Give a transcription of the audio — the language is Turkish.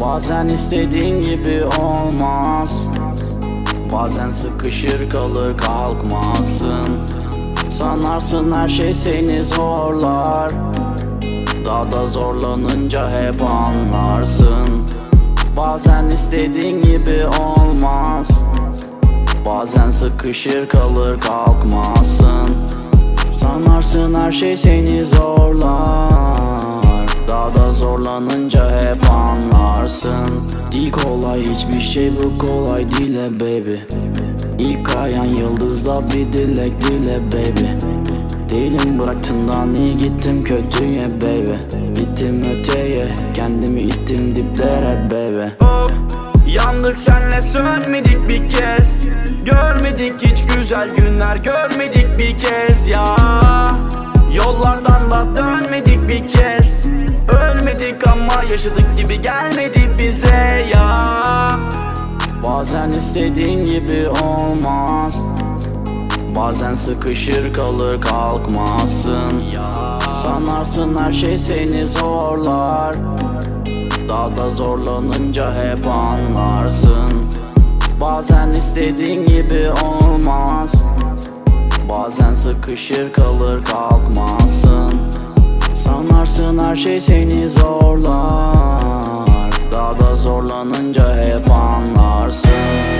Bazen istediğin gibi olmaz. Bazen sıkışır kalır kalkmazsın Sanarsın her şey seni zorlar Da zorlanınca hep anlarsın. Bazen istediğin gibi olmaz. Bazen sıkışır kalır kalkmazsın. Sanarsın her şey seni zorlar. Daha da zorlanınca hep anlarsın. Değil kolay hiçbir şey bu kolay değil he baby. İlk ayan yıldızda bir dilek dile baby Değilim bıraktığından iyi gittim? Kötüye baby. Gittim öteye kendimi ittim diplere baby. Oh, yandık senle sönmedik bir kez. Görmedik hiç güzel günler görmedik bir kez ya. Yollardan da dönmedik bir kez. Ölmedik ama yaşadık gibi gelmedi bize ya. Bazen istediğin gibi olmaz Bazen sıkışır kalır kalkmazsın. Sanarsın her şey seni zorlar. Daha da zorlanınca hep anlarsın. Bazen istediğin gibi olmaz. Bazen sıkışır kalır kalkmazsın. Sanarsın her şey seni zorlar. Daha da zorlanınca hep anlarsın